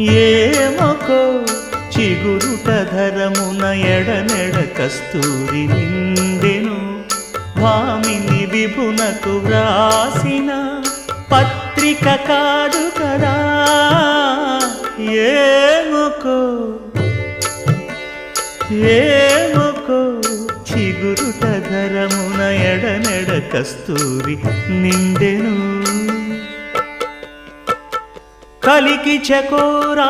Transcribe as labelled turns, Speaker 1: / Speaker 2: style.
Speaker 1: ఏమకో చిగురుట ధరమున ఎడనెడ కస్తూరి నిండెను. భామిని విభునకు వ్రాసిన పత్రిక కాదు కదా. ఏమకో ఏమకో చిగురుట ధరమున ఎడనెడ కస్తూరి నిండెను. కలికి చకోరా.